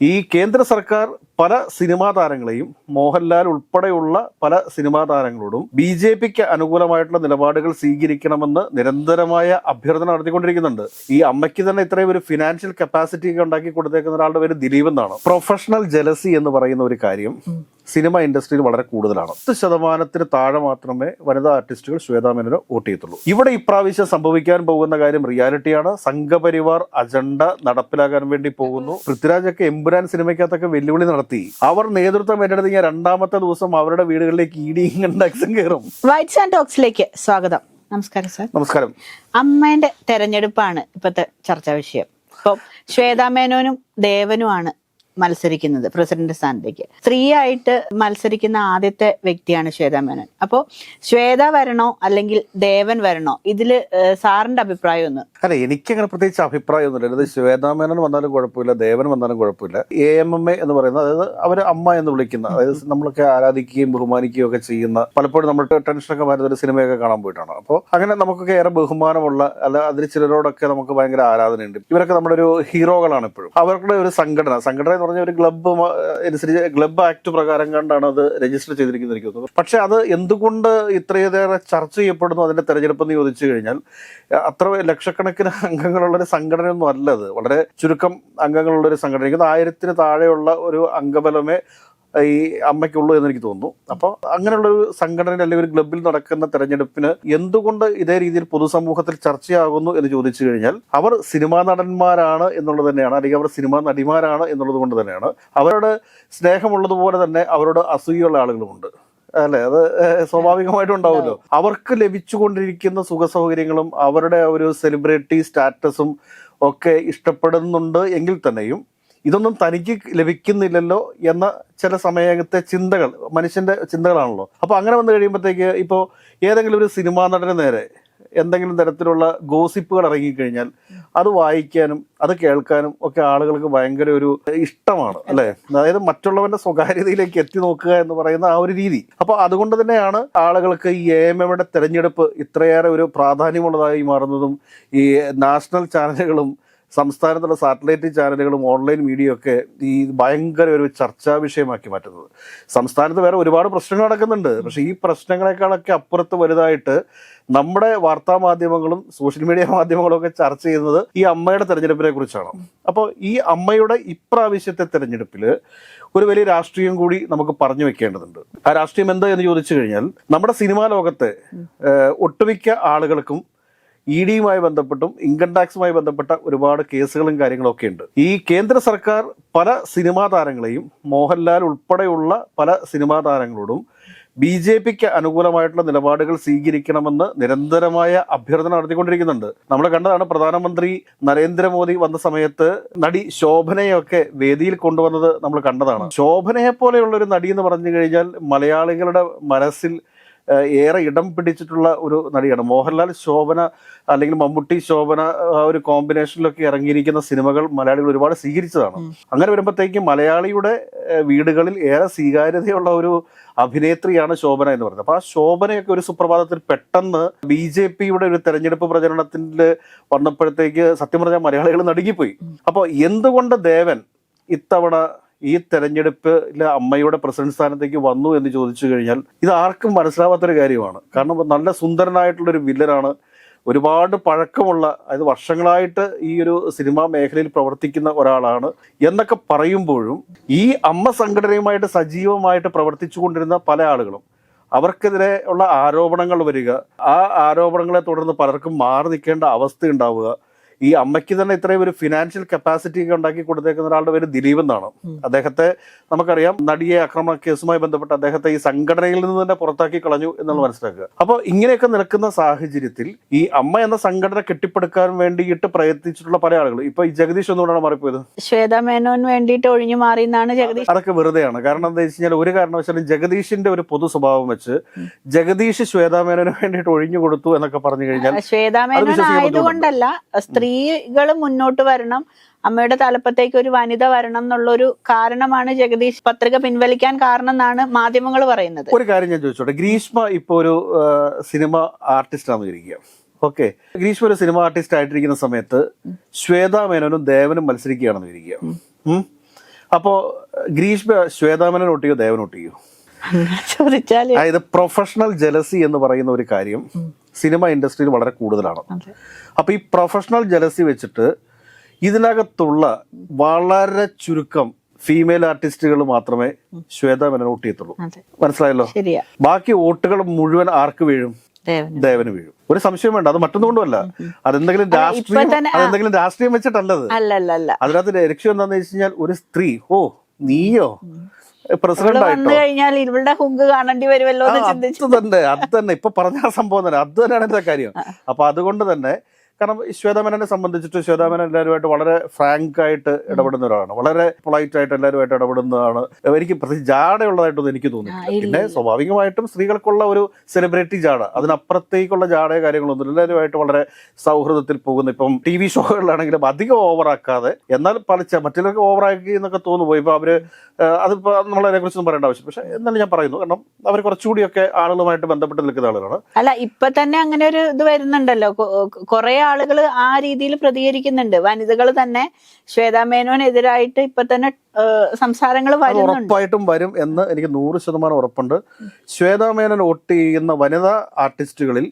ഈ കേന്ദ്ര സർക്കാർ പല സിനിമാ താരങ്ങളെയും മോഹൻലാൽ ഉൾപ്പെടെയുള്ള പല സിനിമാ താരങ്ങളോടും ബി ജെ പിക്ക് അനുകൂലമായിട്ടുള്ള നിലപാടുകൾ സ്വീകരിക്കണമെന്ന് നിരന്തരമായ അഭ്യർത്ഥന നടത്തിക്കൊണ്ടിരിക്കുന്നുണ്ട്. ഈ അമ്മയ്ക്ക് തന്നെ ഇത്രയും ഒരു ഫിനാൻഷ്യൽ കപ്പാസിറ്റി ഒക്കെ ഉണ്ടാക്കി കൊടുത്തേക്കുന്ന ഒരാളുടെ പേര് ദിലീപ് എന്നാണ്. പ്രൊഫഷണൽ ജലസി എന്ന് പറയുന്ന ഒരു കാര്യം സിനിമ ഇൻഡസ്ട്രിയിൽ വളരെ കൂടുതലാണ്. പത്ത് ശതമാനത്തിന് താഴെ മാത്രമേ വനിതാ ആർട്ടിസ്റ്റുകൾ ശ്വേതാ മേനോന് വോട്ട് ചെയ്യത്തുള്ളൂ. ഇവിടെ ഇപ്രാവശ്യം സംഭവിക്കാൻ പോകുന്ന കാര്യം റിയാലിറ്റിയാണ്. സംഘപരിവാർ അജണ്ട നടപ്പിലാക്കാൻ വേണ്ടി പോകുന്നു. പൃഥ്വിരാജൊക്കെ എമ്പുരാൻ സിനിമയ്ക്കകത്തൊക്കെ വെല്ലുവിളി നടത്തി. അവർ നേതൃത്വം ഏറ്റെടുത്ത് ഞാൻ രണ്ടാമത്തെ ദിവസം അവരുടെ വീടുകളിലേക്ക് ഇടിയും കണ്ടാക്സും കയറും. വൈറ്റ്സ് ആൻഡ് ടോക്സിലേക്ക് സ്വാഗതം. നമസ്കാരം സാർ. നമസ്കാരം. അമ്മേന്റെ തെരഞ്ഞെടുപ്പാണ് ഇപ്പോഴത്തെ ചർച്ചാ വിഷയം. ഇപ്പം ശ്വേതാ മേനോനും ദേവനുമാണ് മത്സരിക്കുന്നത് പ്രസിഡന്റ് സ്ഥാനത്തേക്ക്. സ്ത്രീ ആയിട്ട് മത്സരിക്കുന്ന ആദ്യത്തെ വ്യക്തിയാണ് ശ്വേതാ മേനോൻ. അപ്പോൾ ശ്വേത വരണോ അല്ലെങ്കിൽ ദേവൻ വരണോ? ഇതിൽ സാറിന്റെ അഭിപ്രായം ഒന്ന്. അല്ല എനിക്കങ്ങനെ പ്രത്യേകിച്ച് അഭിപ്രായം ഒന്നുമില്ല ഇത് ശ്വേതാമേനൻ വന്നാലും കുഴപ്പമില്ല ദേവൻ വന്നാലും കുഴപ്പമില്ല. എ എം എം എ എന്ന് പറയുന്നത് അതായത് അവർ അമ്മ എന്ന് വിളിക്കുന്ന അതായത് നമ്മളൊക്കെ ആരാധിക്കുകയും ബഹുമാനിക്കുകയും ഒക്കെ ചെയ്യുന്ന പലപ്പോഴും നമ്മൾ ടെൻഷനൊക്കെ വരുന്ന ഒരു സിനിമയൊക്കെ കാണാൻ പോയിട്ടാണ്. അപ്പോൾ അങ്ങനെ നമുക്കൊക്കെ ഏറെ ബഹുമാനമുള്ള അല്ല അതിൽ ചിലരോടൊക്കെ നമുക്ക് ഭയങ്കര ആരാധനയുണ്ട്. ഇവരൊക്കെ നമ്മുടെ ഒരു ഹീറോകളാണ് എപ്പോഴും അവരുടെ ഒരു സംഘടന സംഘടന പറഞ്ഞ ഒരു ക്ലബ്ബ് അനുസരിച്ച് ക്ലബ്ബ് ആക്ട് പ്രകാരം കണ്ടാണ് അത് രജിസ്റ്റർ ചെയ്തിരിക്കുന്നത് എനിക്ക് തോന്നുന്നു പക്ഷെ അത് എന്തുകൊണ്ട് ഇത്രയേറെ ചർച്ച ചെയ്യപ്പെടുന്നു അതിന്റെ തെരഞ്ഞെടുപ്പ് എന്ന് ചോദിച്ചു കഴിഞ്ഞാൽ അത്ര ലക്ഷക്കണക്കിന് അംഗങ്ങളുള്ള ഒരു സംഘടനയൊന്നും അല്ല അത്. വളരെ ചുരുക്കം അംഗങ്ങളുള്ള ഒരു സംഘടന ആയിരത്തിന് താഴെയുള്ള ഒരു അംഗബലമേ ഈ അമ്മയ്ക്കുള്ളൂ എന്ന് എനിക്ക് തോന്നുന്നു. അപ്പോൾ അങ്ങനെയുള്ള ഒരു സംഘടന അല്ലെങ്കിൽ ഒരു ക്ലബിൽ നടക്കുന്ന തെരഞ്ഞെടുപ്പിന് എന്തുകൊണ്ട് ഇതേ രീതിയിൽ പൊതുസമൂഹത്തിൽ ചർച്ചയാകുന്നു എന്ന് ചോദിച്ചു കഴിഞ്ഞാൽ അവർ സിനിമാ നടന്മാരാണ് എന്നുള്ളത് തന്നെയാണ് അല്ലെങ്കിൽ അവർ സിനിമാ നടിമാരാണ് എന്നുള്ളത് കൊണ്ട് തന്നെയാണ്. അവരോട് സ്നേഹമുള്ളതുപോലെ തന്നെ അവരോട് അസൂയുള്ള ആളുകളുമുണ്ട്. അല്ലെ? അത് സ്വാഭാവികമായിട്ടും ഉണ്ടാവുമല്ലോ. അവർക്ക് ലഭിച്ചുകൊണ്ടിരിക്കുന്ന സുഖ സൗകര്യങ്ങളും അവരുടെ ഒരു സെലിബ്രിറ്റി സ്റ്റാറ്റസും ഒക്കെ ഇഷ്ടപ്പെടുന്നുണ്ട് എങ്കിൽ തന്നെയും ഇതൊന്നും തനിക്ക് ലഭിക്കുന്നില്ലല്ലോ എന്ന ചില സമയത്തെ ചിന്തകൾ മനുഷ്യന്റെ ചിന്തകളാണല്ലോ. അപ്പോൾ അങ്ങനെ വന്നു കഴിയുമ്പോഴത്തേക്ക് ഇപ്പോൾ ഏതെങ്കിലും ഒരു സിനിമാ നടന് നേരെ എന്തെങ്കിലും തരത്തിലുള്ള ഗോസിപ്പുകൾ ഇറങ്ങിക്കഴിഞ്ഞാൽ അത് വായിക്കാനും അത് കേൾക്കാനും ഒക്കെ ആളുകൾക്ക് ഭയങ്കര ഒരു ഇഷ്ടമാണ് അല്ലേ? അതായത് മറ്റുള്ളവന്റെ സ്വകാര്യതയിലേക്ക് എത്തി നോക്കുക എന്ന് പറയുന്ന ആ ഒരു രീതി. അപ്പോൾ അതുകൊണ്ട് തന്നെയാണ് ആളുകൾക്ക് ഈ എ എം എമ്മയുടെ തെരഞ്ഞെടുപ്പ് ഇത്രയേറെ ഒരു പ്രാധാന്യമുള്ളതായി മാറുന്നതും ഈ നാഷണൽ ചാനലുകളും സംസ്ഥാനത്തുള്ള സാറ്റലൈറ്റ് ചാനലുകളും ഓൺലൈൻ മീഡിയ ഒക്കെ ഈ ഭയങ്കര ഒരു ചർച്ചാ വിഷയമാക്കി മാറ്റുന്നത്. സംസ്ഥാനത്ത് വേറെ ഒരുപാട് പ്രശ്നങ്ങൾ നടക്കുന്നുണ്ട്. പക്ഷെ ഈ പ്രശ്നങ്ങളെക്കാളൊക്കെ അപ്പുറത്ത് വലുതായിട്ട് നമ്മുടെ വാർത്താ മാധ്യമങ്ങളും സോഷ്യൽ മീഡിയ മാധ്യമങ്ങളും ഒക്കെ ചർച്ച ചെയ്യുന്നത് ഈ അമ്മയുടെ തെരഞ്ഞെടുപ്പിനെ കുറിച്ചാണ്. അപ്പോൾ ഈ അമ്മയുടെ ഇപ്രാവശ്യത്തെ തെരഞ്ഞെടുപ്പിൽ ഒരു വലിയ രാഷ്ട്രീയം കൂടി നമുക്ക് പറഞ്ഞു വെക്കേണ്ടതുണ്ട്. ആ രാഷ്ട്രീയം എന്താ എന്ന് ചോദിച്ചു കഴിഞ്ഞാൽ നമ്മുടെ സിനിമാ ലോകത്തെ ഒട്ടുമിക്ക ആളുകൾക്കും ഇ ഡിയുമായി ബന്ധപ്പെട്ടും ഇൻകം ടാക്സുമായി ബന്ധപ്പെട്ട ഒരുപാട് കേസുകളും കാര്യങ്ങളൊക്കെ ഉണ്ട്. ഈ കേന്ദ്ര സർക്കാർ പല സിനിമാ താരങ്ങളെയും മോഹൻലാൽ ഉൾപ്പെടെയുള്ള പല സിനിമാ താരങ്ങളോടും ബി ജെ പിക്ക് അനുകൂലമായിട്ടുള്ള നിലപാടുകൾ സ്വീകരിക്കണമെന്ന് നിരന്തരമായ അഭ്യർത്ഥന നടത്തിക്കൊണ്ടിരിക്കുന്നുണ്ട്. നമ്മൾ കണ്ടതാണ് പ്രധാനമന്ത്രി നരേന്ദ്രമോദി വന്ന സമയത്ത് നടി ശോഭനയൊക്കെ വേദിയിൽ കൊണ്ടുവന്നത് നമ്മൾ കണ്ടതാണ്. ശോഭനയെ പോലെയുള്ള ഒരു നടി എന്ന് പറഞ്ഞു കഴിഞ്ഞാൽ മലയാളികളുടെ മനസ്സിൽ ഏറെ ഇടം പിടിച്ചിട്ടുള്ള ഒരു നടിയാണ്. മോഹൻലാൽ ശോഭന അല്ലെങ്കിൽ മമ്മൂട്ടി ശോഭന ആ ഒരു കോമ്പിനേഷനിലൊക്കെ ഇറങ്ങിയിരിക്കുന്ന സിനിമകൾ മലയാളികൾ ഒരുപാട് സ്വീകരിച്ചതാണ്. അങ്ങനെ വരുമ്പോഴത്തേക്കും മലയാളിയുടെ വീടുകളിൽ ഏറെ സ്വീകാര്യതയുള്ള ഒരു അഭിനേത്രിയാണ് ശോഭന എന്ന് പറയുന്നത്. അപ്പൊ ആ ശോഭനയൊക്കെ ഒരു സുപ്രഭാതത്തിൽ പെട്ടെന്ന് ബി ജെ പിയുടെ ഒരു തെരഞ്ഞെടുപ്പ് പ്രചരണത്തിൽ വന്നപ്പോഴത്തേക്ക് സത്യം പറഞ്ഞാൽ മലയാളികൾ നടുങ്ങിപ്പോയി. അപ്പോൾ എന്തുകൊണ്ട് ദേവൻ ഇത്തവണ ഈ തെരഞ്ഞെടുപ്പിൽ അമ്മയുടെ പ്രസിഡന്റ് സ്ഥാനത്തേക്ക് വന്നു എന്ന് ചോദിച്ചു കഴിഞ്ഞാൽ ഇത് ആർക്കും മനസ്സിലാവാത്തൊരു കാര്യമാണ്. കാരണം നല്ല സുന്ദരനായിട്ടുള്ള ഒരു വില്ലനാണ്. ഒരുപാട് പഴക്കമുള്ള അതായത് വർഷങ്ങളായിട്ട് ഈ ഒരു സിനിമാ മേഖലയിൽ പ്രവർത്തിക്കുന്ന ഒരാളാണ് എന്നൊക്കെ പറയുമ്പോഴും ഈ അമ്മ സംഘടനയുമായിട്ട് സജീവമായിട്ട് പ്രവർത്തിച്ചു കൊണ്ടിരുന്ന പല ആളുകളും അവർക്കെതിരെ ഉള്ള ആരോപണങ്ങൾ വരിക ആ ആരോപണങ്ങളെ തുടർന്ന് പലർക്കും മാറി നിൽക്കേണ്ട അവസ്ഥ ഉണ്ടാവുക ഈ അമ്മയ്ക്ക് തന്നെ ഇത്രയും ഒരു ഫിനാൻഷ്യൽ കപ്പാസിറ്റി ഒക്കെ ഉണ്ടാക്കി കൊടുത്തേക്കുന്ന ഒരാളുടെ പേര് ദിലീപ് എന്നാണ്. അദ്ദേഹത്തെ നമുക്കറിയാം നടിയെ ആക്രമണ കേസുമായി ബന്ധപ്പെട്ട് അദ്ദേഹത്തെ ഈ സംഘടനയിൽ നിന്ന് തന്നെ പുറത്താക്കി കളഞ്ഞു എന്നുള്ള മനസ്സിലാക്കുക. അപ്പോൾ ഇങ്ങനെയൊക്കെ നിൽക്കുന്ന സാഹചര്യത്തിൽ ഈ അമ്മ എന്ന സംഘടന കെട്ടിപ്പടുക്കാൻ വേണ്ടിയിട്ട് പ്രയത്നിച്ചിട്ടുള്ള പല ആളുകൾ. ഇപ്പൊ ഈ ജഗദീഷ് ഒന്നുകൂടാണ് മാറിപ്പോയത്? ശ്വേത മേനോൻ വേണ്ടിയിട്ട് ഒഴിഞ്ഞു മാറി എന്നാണ് ജഗദീഷ്. അതൊക്കെ വെറുതെയാണ്. കാരണം എന്താ വെച്ച് കഴിഞ്ഞാൽ ഒരു കാരണവശാലും ജഗദീഷിന്റെ ഒരു പൊതു സ്വഭാവം വെച്ച് ജഗദീഷ് ശ്വേതാമേനോന് വേണ്ടിയിട്ട് ഒഴിഞ്ഞു കൊടുത്തു എന്നൊക്കെ പറഞ്ഞു കഴിഞ്ഞാൽ ശ്വേതാമേനോ ആയതുകൊണ്ടല്ല സ്ത്രീ സ്ത്രീകൾ മുന്നോട്ട് വരണം. അമ്മയുടെ തലപ്പത്തേക്ക് ഒരു വനിത വരണം എന്നുള്ളൊരു കാരണമാണ് ജഗദീഷ് പത്രിക പിൻവലിക്കാൻ കാരണം എന്നാണ് മാധ്യമങ്ങൾ പറയുന്നത്. ഒരു കാര്യം ഞാൻ ചോദിച്ചോട്ടെ. ഗ്രീഷ്മ ഇപ്പോ ഒരു സിനിമ ആർട്ടിസ്റ്റ് ആണെന്ന് ഇരിക്കുക ഓക്കെ. ഗ്രീഷ്മ ഒരു സിനിമ ആർട്ടിസ്റ്റ് ആയിട്ടിരിക്കുന്ന സമയത്ത് ശ്വേതാ മേനോനും ദേവനും മത്സരിക്കുകയാണെന്ന് ഇരിക്കുക അപ്പോ ഗ്രീഷ്മ ശ്വേതാമേനോൻ ഒട്ടിയോ ദേവൻ ഒട്ടിയോ ചോദിച്ചാൽ അതായത് പ്രൊഫഷണൽ ജലസി എന്ന് പറയുന്ന ഒരു കാര്യം സിനിമ ഇൻഡസ്ട്രിയിൽ വളരെ കൂടുതലാണ്. അപ്പോൾ അപ്പൊ ഈ പ്രൊഫഷണൽ ജലസി വെച്ചിട്ട് ഇതിനകത്തുള്ള വളരെ ചുരുക്കം ഫീമെയിൽ ആർട്ടിസ്റ്റുകൾ മാത്രമേ ശ്വേത മേനോൻ വോട്ട് ചെയ്യത്തുള്ളൂ മനസ്സിലായല്ലോ? ബാക്കി വോട്ടുകൾ മുഴുവൻ ആർക്ക് വീഴും? ദേവന്. വീഴും. ഒരു സംശയം വേണ്ട അത് മറ്റൊന്നുകൊണ്ടുമല്ല അതെന്തെങ്കിലും രാഷ്ട്രീയം അതെന്തെങ്കിലും രാഷ്ട്രീയം വെച്ചിട്ടല്ലത്. അതിനകത്ത് ലക്ഷ്യം എന്താണെന്ന് വെച്ച് കഴിഞ്ഞാൽ ഒരു സ്ത്രീ ഓ നീയോ? പ്രസിഡന്റ് ആയിട്ടോ കഴിഞ്ഞാൽ ഇവളുടെ ഹുങ്ക് കാണേണ്ടി വരുമല്ലോ അത് തന്നെ അത് തന്നെ. ഇപ്പൊ പറഞ്ഞ സംഭവം തന്നെ അത് തന്നെയാണ് എന്റെ കാര്യം. അപ്പൊ അതുകൊണ്ട് തന്നെ കാരണം ശ്വേതാമേനനെ സംബന്ധിച്ചിട്ട് ശ്വേതാമേനൻ എല്ലാവരുമായിട്ട് വളരെ ഫ്രാങ്ക് ആയിട്ട് ഇടപെടുന്ന ഒരാളാണ്. വളരെ പൊളൈറ്റ് ആയിട്ട് എല്ലാവരുമായിട്ട് ഇടപെടുന്നതാണ്. എനിക്ക് പ്രത്യേകിച്ച് ജാടയുള്ളതായിട്ടൊന്നും എനിക്ക് തോന്നിയിട്ടില്ല. പിന്നെ സ്വാഭാവികമായിട്ടും സ്ത്രീകൾക്കുള്ള ഒരു സെലിബ്രിറ്റി ജാട. അതിനപ്പുറത്തേക്കുള്ള ജാടയോ കാര്യങ്ങളൊന്നും. എല്ലാവരുമായിട്ട് വളരെ സൗഹൃദത്തിൽ പോകുന്ന ഇപ്പം ടി വി ഷോകളിലാണെങ്കിലും അധികം ഓവറാക്കാതെ എന്നാൽ പല മറ്റുള്ളവർക്ക് ഓവറാക്കി എന്നൊക്കെ തോന്നുപോയി ഇപ്പൊ അവർ അതിപ്പോ നമ്മളതിനെ കുറിച്ചൊന്നും പറയേണ്ട ആവശ്യം പക്ഷെ എന്നാലും ഞാൻ പറയുന്നു. കാരണം അവർ കുറച്ചുകൂടിയൊക്കെ ആളുകളുമായിട്ട് ബന്ധപ്പെട്ട് നിൽക്കുന്ന ആളുകളാണ്. അല്ല ഇപ്പൊ തന്നെ അങ്ങനെ ഒരു ഇത് വരുന്നുണ്ടല്ലോ. കുറെ ആളുകൾ ആ രീതിയിൽ പ്രതികരിക്കുന്നുണ്ട്. വനിതകൾ തന്നെ ശ്വേതാ മേനോനെതിരായിട്ട് ഇപ്പൊ തന്നെ സംസാരങ്ങൾ ഉറപ്പായിട്ടും വരും എന്ന് എനിക്ക് നൂറ് ശതമാനം ഉറപ്പുണ്ട്. ശ്വേതാ മേനോൻ വോട്ട് ചെയ്യുന്ന വനിതാ ആർട്ടിസ്റ്റുകളിൽ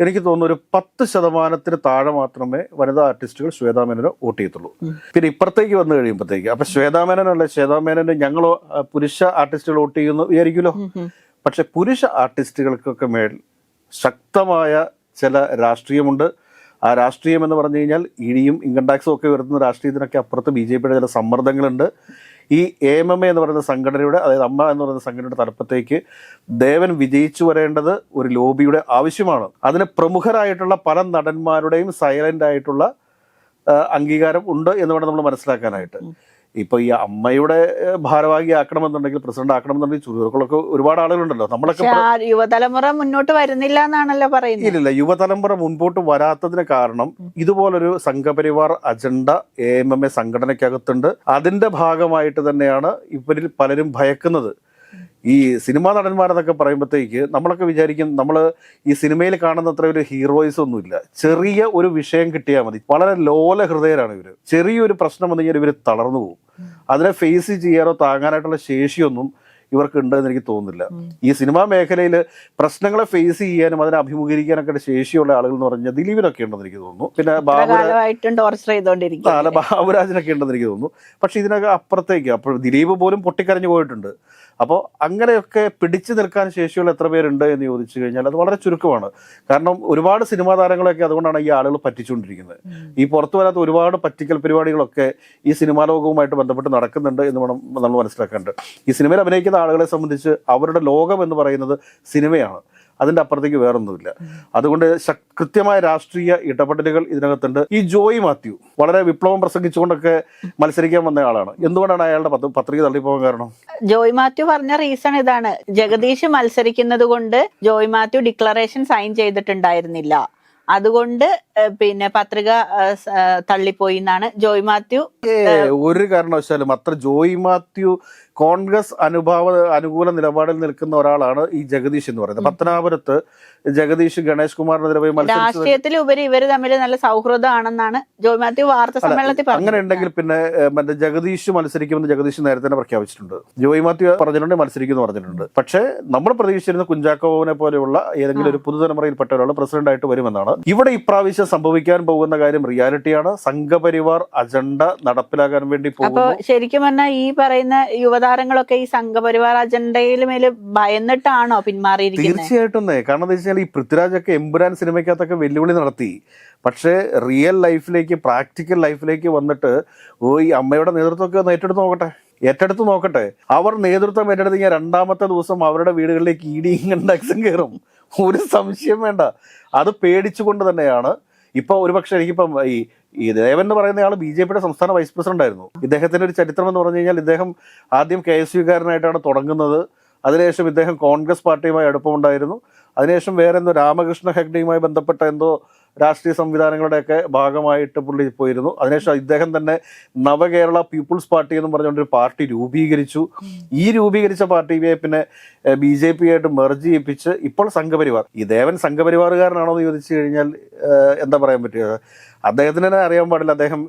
എനിക്ക് തോന്നുന്നു ഒരു പത്ത് ശതമാനത്തിന് താഴെ മാത്രമേ വനിതാ ആർട്ടിസ്റ്റുകൾ ശ്വേതാ മേനോനെ വോട്ട് ചെയ്യത്തുള്ളൂ. പിന്നെ ഇപ്പുറത്തേക്ക് വന്നു കഴിയുമ്പോഴത്തേക്ക് അപ്പൊ ശ്വേതാ മേനോനല്ല ശ്വേതാ മേനോന് ഞങ്ങളോ പുരുഷ ആർട്ടിസ്റ്റുകൾ വോട്ട് ചെയ്യുന്നു വിചാരിക്കുമല്ലോ. പക്ഷെ പുരുഷ ആർട്ടിസ്റ്റുകൾക്കൊക്കെ മേൽ ശക്തമായ ചില രാഷ്ട്രീയമുണ്ട്. ആ രാഷ്ട്രീയം എന്ന് പറഞ്ഞു കഴിഞ്ഞാൽ ഇടിയും ഇൻകം ടാക്സും ഒക്കെ വരുന്ന രാഷ്ട്രീയത്തിനൊക്കെ അപ്പുറത്ത് ബി ജെ പിയുടെ ചില സമ്മർദ്ദങ്ങളുണ്ട്. ഈ എ എം എം എ എന്ന് പറയുന്ന സംഘടനയുടെ അതായത് അമ്മ എന്ന് പറയുന്ന സംഘടനയുടെ തലപ്പത്തേക്ക് ദേവൻ വിജയിച്ചു വരേണ്ടത് ഒരു ലോബിയുടെ ആവശ്യമാണ്. അതിന് പ്രമുഖരായിട്ടുള്ള പല നടന്മാരുടെയും സൈലന്റ് ആയിട്ടുള്ള അംഗീകാരം ഉണ്ട് എന്ന് വേണം നമ്മൾ മനസ്സിലാക്കാനായിട്ട്. ഇപ്പൊ ഈ അമ്മയുടെ ഭാരവാഹി ആക്കണമെന്നുണ്ടെങ്കിൽ പ്രസിഡന്റ് ആക്കണമെന്നുണ്ടെങ്കിൽ ചുരുക്കളൊക്കെ ഒരുപാട് ആളുകളുണ്ടല്ലോ. നമ്മളൊക്കെ യുവതലമുറ മുന്നോട്ട് വരുന്നില്ല എന്നാണല്ലോ പറയുന്നത്. ഇല്ലില്ല യുവതലമുറ മുൻപോട്ട് വരാത്തതിന് കാരണം ഇതുപോലൊരു Sangh Parivar agenda A M M A സംഘടനയ്ക്കകത്തുണ്ട്. അതിന്റെ ഭാഗമായിട്ട് തന്നെയാണ് ഇവരിൽ പലരും ഭയക്കുന്നത്. ഈ സിനിമാ നടന്മാരെന്നൊക്കെ പറയുമ്പോഴത്തേക്ക് നമ്മളൊക്കെ വിചാരിക്കും നമ്മൾ ഈ സിനിമയിൽ കാണുന്ന അത്ര ഒരു ഹീറോയിസ് ഒന്നുമില്ല. ചെറിയ ഒരു വിഷയം കിട്ടിയാൽ മതി. വളരെ ലോല ഹൃദയരാണ് ഇവർ ചെറിയൊരു പ്രശ്നം വന്നു കഴിഞ്ഞാൽ ഇവർ തളർന്നു പോകും. അതിനെ ഫേസ് ചെയ്യാനോ താങ്ങാനായിട്ടുള്ള ശേഷിയൊന്നും ഇവർക്ക് ഉണ്ടെന്ന് എനിക്ക് തോന്നുന്നില്ല. ഈ സിനിമാ മേഖലയിൽ പ്രശ്നങ്ങളെ ഫേസ് ചെയ്യാനും അതിനെ അഭിമുഖീകരിക്കാനൊക്കെ ശേഷിയുള്ള ആളുകൾ എന്ന് പറഞ്ഞാൽ ദിലീപിനൊക്കെ ഉണ്ടെന്ന് എനിക്ക് തോന്നുന്നു. പിന്നെ ബാബുരാജ് അല്ല ബാബുരാജിനൊക്കെ ഉണ്ടെന്ന് എനിക്ക് തോന്നുന്നു. പക്ഷെ ഇതിനൊക്കെ അപ്പുറത്തേക്ക് അപ്പോൾ ദിലീപ് പോലും പൊട്ടിക്കരഞ്ഞു പോയിട്ടുണ്ട്. അപ്പോൾ അങ്ങനെയൊക്കെ പിടിച്ചു നിൽക്കാൻ ശേഷിയുള്ള എത്ര പേരുണ്ട് എന്ന് ചോദിച്ചു കഴിഞ്ഞാൽ അത് വളരെ ചുരുക്കമാണ്. കാരണം ഒരുപാട് സിനിമാ താരങ്ങളൊക്കെ അതുകൊണ്ടാണ് ഈ ആളുകൾ പറ്റിച്ചുകൊണ്ടിരിക്കുന്നത്. ഈ പുറത്തു വരാത്ത ഒരുപാട് പറ്റിക്കൽ പരിപാടികളൊക്കെ ഈ സിനിമാ ലോകവുമായിട്ട് ബന്ധപ്പെട്ട് നടക്കുന്നുണ്ട് എന്ന് വേണം നമ്മൾ മനസ്സിലാക്കേണ്ടത് ഈ സിനിമയിൽ അഭിനയിക്കുന്ന ആളുകളെ സംബന്ധിച്ച് അവരുടെ ലോകം എന്ന് പറയുന്നത് സിനിമയാണ്. അതിന്റെ അപ്പുറത്തേക്ക് വേറൊന്നുമില്ല. അതുകൊണ്ട് കൃത്യമായ രാഷ്ട്രീയ ഇടപെടലുകൾ ഇതിനകത്തുണ്ട്. ഈ ജോയി മാത്യു വളരെ വിപ്ലവം പ്രസംഗിച്ചുകൊണ്ടൊക്കെ മത്സരിക്കാൻ വന്ന ആളാണ്. എന്തുകൊണ്ടാണ് അയാളുടെ പത്രിക തള്ളിപ്പോകാൻ കാരണം? ജോയ് മാത്യു പറഞ്ഞ റീസൺ ഇതാണ്. ജഗദീഷ് മത്സരിക്കുന്നത് കൊണ്ട് ജോയ് മാത്യു ഡിക്ലറേഷൻ സൈൻ ചെയ്തിട്ടുണ്ടായിരുന്നില്ല. അതുകൊണ്ട് പിന്നെ പത്രിക തള്ളിപ്പോയി എന്നാണ് ജോയ് മാത്യു ഒരു കാരണവശാലും അത്ര ജോയ് മാത്യു കോൺഗ്രസ് അനുഭാവ അനുകൂല നിലപാടിൽ നിൽക്കുന്ന ഒരാളാണ് ഈ ജഗദീഷ് എന്ന് പറയുന്നത്. പത്തനാപുരത്ത് ജഗദീഷ് ഗണേഷ് കുമാറിനെതിരെ പോയി രാഷ്ട്രീയത്തിൽ രാഷ്ട്രീയത്തിലുപരി ഇവർ തമ്മിൽ നല്ല സൗഹൃദമാണെന്നാണ് ജോയ് മാത്യു വാർത്താ സമ്മേളനത്തിൽ അങ്ങനെ ഉണ്ടെങ്കിൽ പിന്നെ മറ്റേ ജഗദീഷ് മത്സരിക്കുമെന്ന് ജഗദീഷ് നേരത്തെ തന്നെ പ്രഖ്യാപിച്ചിട്ടുണ്ട്. ജോയി മാത്യു പറഞ്ഞിട്ടുണ്ട് മത്സരിക്കുമെന്ന് പറഞ്ഞിട്ടുണ്ട്. പക്ഷേ നമ്മൾ പ്രതീക്ഷിച്ചിരുന്ന കുഞ്ചാക്കോവിനെ പോലെയുള്ള ഏതെങ്കിലും ഒരു പുതുതലമുറയിൽപ്പെട്ട ഒരാൾ പ്രസിഡന്റ് ആയിട്ട് വരുമെന്നാണ്. ഇവിടെ ഇപ്രാവശ്യം സംഭവിക്കാൻ പോകുന്ന കാര്യം റിയാലിറ്റിയാണ്. സംഘപരിവാർ അജണ്ട നടപ്പിലാക്കാൻ വേണ്ടി പോകും ശരിക്കും പറഞ്ഞാൽ ഈ പറയുന്ന യുവതാരങ്ങളൊക്കെ ഈ സംഘപരിവാർ അജണ്ടയിൽ മേൽ ഭയന്നിട്ടാണോ പിന്മാറിയിരിക്കുന്നത് തീർച്ചയായിട്ടും. കാരണം എന്താ വെച്ചാൽ ഈ പൃഥ്വിരാജൊക്കെ എമ്പുരാൻ സിനിമയ്ക്കകത്തൊക്കെ വെല്ലുവിളി നടത്തി. പക്ഷേ റിയൽ ലൈഫിലേക്ക് പ്രാക്ടിക്കൽ ലൈഫിലേക്ക് വന്നിട്ട് ഓ ഈ അമ്മയുടെ നേതൃത്വമൊക്കെ ഒന്ന് ഏറ്റെടുത്ത് നോക്കട്ടെ. ഏറ്റെടുത്ത് നോക്കട്ടെ. അവർ നേതൃത്വം ഏറ്റെടുത്ത് കഴിഞ്ഞാൽ രണ്ടാമത്തെ ദിവസം അവരുടെ വീടുകളിലേക്ക് ഇടി ഇൻഡക്സും കയറും. ഒരു സംശയം വേണ്ട. അത് പേടിച്ചുകൊണ്ട് തന്നെയാണ്. ഇപ്പൊ ഒരുപക്ഷെ എനിക്കിപ്പം ഈ ഈ ദേവൻ എന്ന് പറയുന്ന ആൾ ബി ജെ പിയുടെ സംസ്ഥാന വൈസ് പ്രസിഡന്റ് ആയിരുന്നു. ഇദ്ദേഹത്തിന്റെ ഒരു ചരിത്രം എന്ന് പറഞ്ഞു കഴിഞ്ഞാൽ ഇദ്ദേഹം ആദ്യം കെ എസ് യുക്കാരനായിട്ടാണ് തുടങ്ങുന്നത്. അതിനുശേഷം ഇദ്ദേഹം കോൺഗ്രസ് പാർട്ടിയുമായി അടുപ്പമുണ്ടായിരുന്നു. അതിനുശേഷം വേറെ എന്തോ രാമകൃഷ്ണ ഹെഗ്ഡെയുമായി ബന്ധപ്പെട്ട എന്തോ രാഷ്ട്രീയ സംവിധാനങ്ങളുടെയൊക്കെ ഭാഗമായിട്ട് പുള്ളി പോയിരുന്നു. അതിനുശേഷം ഇദ്ദേഹം തന്നെ നവകേരള പീപ്പിൾസ് പാർട്ടി എന്ന് പറഞ്ഞുകൊണ്ടൊരു പാർട്ടി രൂപീകരിച്ചു. ഈ രൂപീകരിച്ച പാർട്ടിയെ പിന്നെ ബി ജെ പി ആയിട്ട് മെർജ് ചെയ്യിപ്പിച്ച് ഇപ്പോൾ സംഘപരിവാർ. ഈ ദേവൻ സംഘപരിവാറുകാരനാണോ എന്ന് ചോദിച്ചു കഴിഞ്ഞാൽ എന്താ പറയാൻ പറ്റുക? അദ്ദേഹത്തിന് തന്നെ അറിയാൻ പാടില്ല അദ്ദേഹം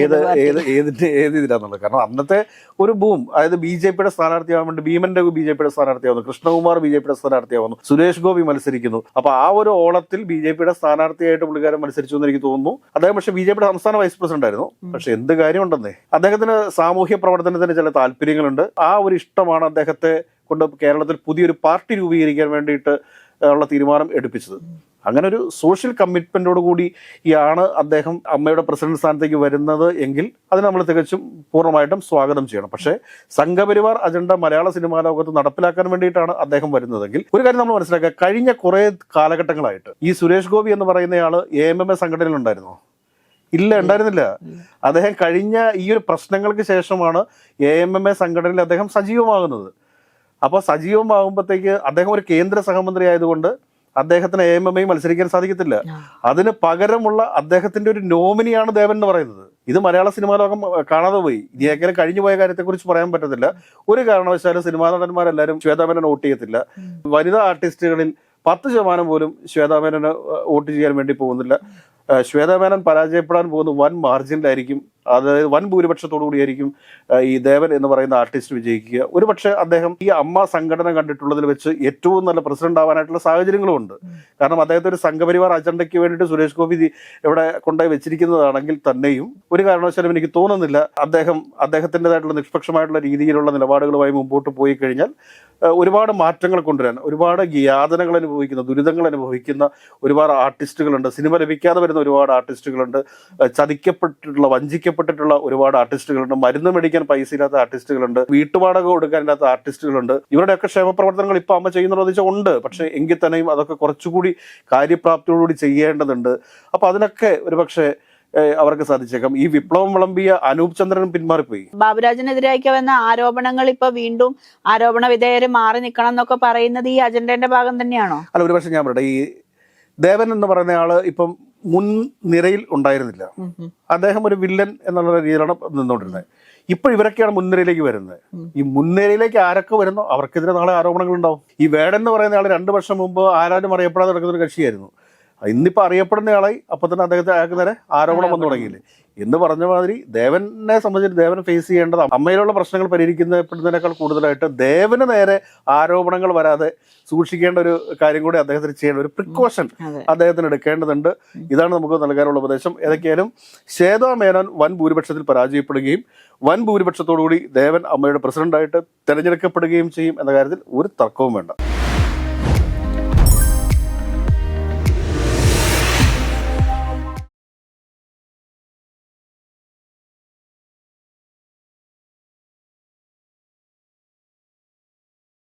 ഏത് ഏത് ഏതിന്റെ ഏത് ഇതിലാന്നുള്ളത് കാരണം അന്നത്തെ ഒരു ബൂം അതായത് ബി ജെ പിയുടെ സ്ഥാനാർത്ഥിയാവുന്നുണ്ട് ഭീമന്റെ ബി ജെ പിയുടെ സ്ഥാനാർത്ഥിയാവുന്നു കൃഷ്ണകുമാർ ബി ജെ പിയുടെ സ്ഥാനാർത്ഥിയാവുന്നു സുരേഷ് ഗോപി മത്സരിക്കുന്നു. അപ്പൊ ആ ഒരു ഓളത്തിൽ ബി ജെ പിയുടെ സ്ഥാനാർത്ഥിയായിട്ട് പുള്ളിക്കാരൻ മത്സരിച്ചു എന്ന് എനിക്ക് തോന്നുന്നു. അദ്ദേഹം പക്ഷേ ബി ജെ പിയുടെ സംസ്ഥാന വൈസ് പ്രസിഡന്റ് ആയിരുന്നു. പക്ഷെ എന്ത് കാര്യമുണ്ടെന്നേ? അദ്ദേഹത്തിന് സാമൂഹ്യ പ്രവർത്തനത്തിന് ചില താല്പര്യങ്ങളുണ്ട്. ആ ഒരു ഇഷ്ടമാണ് അദ്ദേഹത്തെ കൊണ്ട് കേരളത്തിൽ പുതിയൊരു പാർട്ടി രൂപീകരിക്കാൻ വേണ്ടിയിട്ട് ഉള്ള തീരുമാനം എടുപ്പിച്ചത്. അങ്ങനെ ഒരു സോഷ്യൽ കമ്മിറ്റ്മെന്റോട് കൂടി ആണ് അദ്ദേഹം അമ്മയുടെ പ്രസിഡന്റ് സ്ഥാനത്തേക്ക് വരുന്നത് എങ്കിൽ അതിന് നമ്മൾ തികച്ചും പൂർണമായിട്ടും സ്വാഗതം ചെയ്യണം. പക്ഷേ സംഘപരിവാർ അജണ്ട മലയാള സിനിമാ ലോകത്ത് നടപ്പിലാക്കാൻ വേണ്ടിയിട്ടാണ് അദ്ദേഹം വരുന്നതെങ്കിൽ ഒരു കാര്യം നമ്മൾ മനസ്സിലാക്കുക. കഴിഞ്ഞ കുറെ കാലഘട്ടങ്ങളായിട്ട് ഈ സുരേഷ് ഗോപി എന്ന് പറയുന്നയാൾ എ എം എം എ സംഘടനയിലുണ്ടായിരുന്നോ? ഇല്ല ഉണ്ടായിരുന്നില്ല. അദ്ദേഹം കഴിഞ്ഞ ഈ ഒരു പ്രശ്നങ്ങൾക്ക് ശേഷമാണ് എ എം എം എ സംഘടനയിൽ അദ്ദേഹം സജീവമാകുന്നത്. അപ്പോൾ സജീവമാകുമ്പോഴത്തേക്ക് അദ്ദേഹം ഒരു കേന്ദ്ര സഹമന്ത്രി ആയതുകൊണ്ട് അദ്ദേഹത്തിന് എ എം എം ഐ മത്സരിക്കാൻ സാധിക്കത്തില്ല. അതിന് പകരമുള്ള അദ്ദേഹത്തിന്റെ ഒരു നോമിനിയാണ് ദേവൻ എന്ന് പറയുന്നത്. ഇത് മലയാള സിനിമാ ലോകം കാണാതെ പോയി. ഇനി എങ്ങനെ കഴിഞ്ഞു പോയ കാര്യത്തെക്കുറിച്ച് പറയാൻ പറ്റത്തില്ല. ഒരു കാരണവശാലും സിനിമാ നടന്മാരെല്ലാവരും ശ്വേതാമേനെ വോട്ട് ചെയ്യത്തില്ല. വനിതാ ആർട്ടിസ്റ്റുകളിൽ പത്ത് ശതമാനം പോലും ശ്വേതാമേനെ വോട്ട് ചെയ്യാൻ വേണ്ടി പോകുന്നില്ല. ശ്വേതാമേനൻ പരാജയപ്പെടാൻ പോകുന്ന വൻ മാർജിനിലായിരിക്കും അതായത് വൻ ഭൂരിപക്ഷത്തോടു കൂടിയായിരിക്കും ഈ ദേവൻ എന്ന് പറയുന്ന ആർട്ടിസ്റ്റ് വിജയിക്കുക. ഒരുപക്ഷെ അദ്ദേഹം ഈ അമ്മ സംഘടന കണ്ടിട്ടുള്ളതിൽ വെച്ച് ഏറ്റവും നല്ല പ്രസിഡന്റ് ആവാനായിട്ടുള്ള സാഹചര്യങ്ങളും ഉണ്ട്. കാരണം അദ്ദേഹത്തെ ഒരു സംഘപരിവാർ അജണ്ടയ്ക്ക് വേണ്ടിയിട്ട് സുരേഷ് ഗോപി ഇവിടെ കൊണ്ടുപോയി വെച്ചിരിക്കുന്നതാണെങ്കിൽ തന്നെയും ഒരു കാരണവശാലും എനിക്ക് തോന്നുന്നില്ല അദ്ദേഹം അദ്ദേഹത്തിന്റെതായിട്ടുള്ള നിഷ്പക്ഷമായിട്ടുള്ള രീതിയിലുള്ള നിലപാടുകളുമായി മുമ്പോട്ട് പോയി കഴിഞ്ഞാൽ ഒരുപാട് മാറ്റങ്ങൾ കൊണ്ടുവരാൻ ഒരുപാട് യാതനകൾ അനുഭവിക്കുന്ന ദുരിതങ്ങൾ അനുഭവിക്കുന്ന ഒരുപാട് ആർട്ടിസ്റ്റുകളുണ്ട്. സിനിമ ലഭിക്കാതെ വരുന്ന ഒരുപാട് ആർട്ടിസ്റ്റുകളുണ്ട്. ചതിക്കപ്പെട്ടിട്ടുള്ള ചതിക്കപ്പെട്ടിട്ടുള്ള വഞ്ചിക്കപ്പെട്ടിട്ടുള്ള ഒരുപാട് ആർട്ടിസ്റ്റുകളുണ്ട്. മരുന്ന് മേടിക്കാൻ പൈസ ഇല്ലാത്ത ആർട്ടിസ്റ്റുകളുണ്ട്. വീട്ടുവാടക കൊടുക്കാനില്ലാത്ത ആർട്ടിസ്റ്റുകളുണ്ട്. ഇവരുടെയൊക്കെ ക്ഷേമ പ്രവർത്തനങ്ങൾ ഇപ്പൊ അമ്മ ചെയ്യുന്നുണ്ടോ എന്ന് വെച്ചാൽ ഉണ്ട്. പക്ഷെ എങ്കിൽ തന്നെയും അതൊക്കെ കുറച്ചുകൂടി കാര്യപ്രാപ്തിയോടുകൂടി ചെയ്യേണ്ടതുണ്ട്. അപ്പൊ അതിനൊക്കെ ഒരുപക്ഷെ പക്ഷേ അവർക്ക് സാധിച്ചേക്കാം. ഈ വിപ്ലവം വിളമ്പിയ അനൂപ് ചന്ദ്രൻ പിന്മാറിപ്പോയി. ബാബുരാജിനെതിരായിക്ക് വന്ന ആരോപണങ്ങൾ ഇപ്പൊ വീണ്ടും ആരോപണ വിധേയര് മാറി നിൽക്കണം എന്നൊക്കെ പറയുന്നത് ഈ അജണ്ടന്റെ ഭാഗം തന്നെയാണോ? അല്ല ഒരുപക്ഷെ ഞാൻ പറയട്ടെ. ഈ ദേവൻ എന്ന് പറയുന്ന ആൾ ഇപ്പം മുൻ നിരയിൽ ഉണ്ടായിരുന്നില്ല. അദ്ദേഹം ഒരു വില്ലൻ എന്നുള്ള രീതിയിലാണ് നിന്നുകൊണ്ടിരുന്നത്. ഇപ്പൊ ഇവരൊക്കെയാണ് മുൻനിരയിലേക്ക് വരുന്നത്. ഈ മുൻനിരയിലേക്ക് ആരൊക്കെ വരുന്നു അവർക്കെതിരെ നാളെ ആരോപണങ്ങൾ ഉണ്ടാവും ഈ വേടൻ എന്ന് പറയുന്ന ആൾ രണ്ട് വർഷം മുമ്പ് ആരാരും അറിയപ്പെടാതെ നടക്കുന്ന ഒരു കക്ഷിയായിരുന്നു. ഇന്നിപ്പോൾ അറിയപ്പെടുന്ന ആളായി അപ്പൊ തന്നെ അദ്ദേഹത്തെ അയാൾക്ക് നേരെ ആരോപണം വന്നു തുടങ്ങിയില്ലേ? എന്ന് പറഞ്ഞ മാതിരി ദേവനെ സംബന്ധിച്ച് ദേവൻ ഫേസ് ചെയ്യേണ്ടത് അമ്മയിലുള്ള പ്രശ്നങ്ങൾ പരിഹരിക്കുന്നതിനേക്കാൾ കൂടുതലായിട്ട് ദേവന് നേരെ ആരോപണങ്ങൾ വരാതെ സൂക്ഷിക്കേണ്ട ഒരു കാര്യം കൂടി അദ്ദേഹത്തിന് ചെയ്യേണ്ട ഒരു പ്രിക്കോഷൻ അദ്ദേഹത്തിന് എടുക്കേണ്ടതുണ്ട്. ഇതാണ് നമുക്ക് നൽകാനുള്ള ഉപദേശം. ഏതൊക്കെയാലും ശ്വേതാ മേനോൻ വൻ ഭൂരിപക്ഷത്തിൽ പരാജയപ്പെടുകയും വൻ ഭൂരിപക്ഷത്തോടുകൂടി ദേവൻ അമ്മയുടെ പ്രസിഡന്റായിട്ട് തെരഞ്ഞെടുക്കപ്പെടുകയും ചെയ്യും എന്ന കാര്യത്തിൽ ഒരു തർക്കവും വേണ്ട.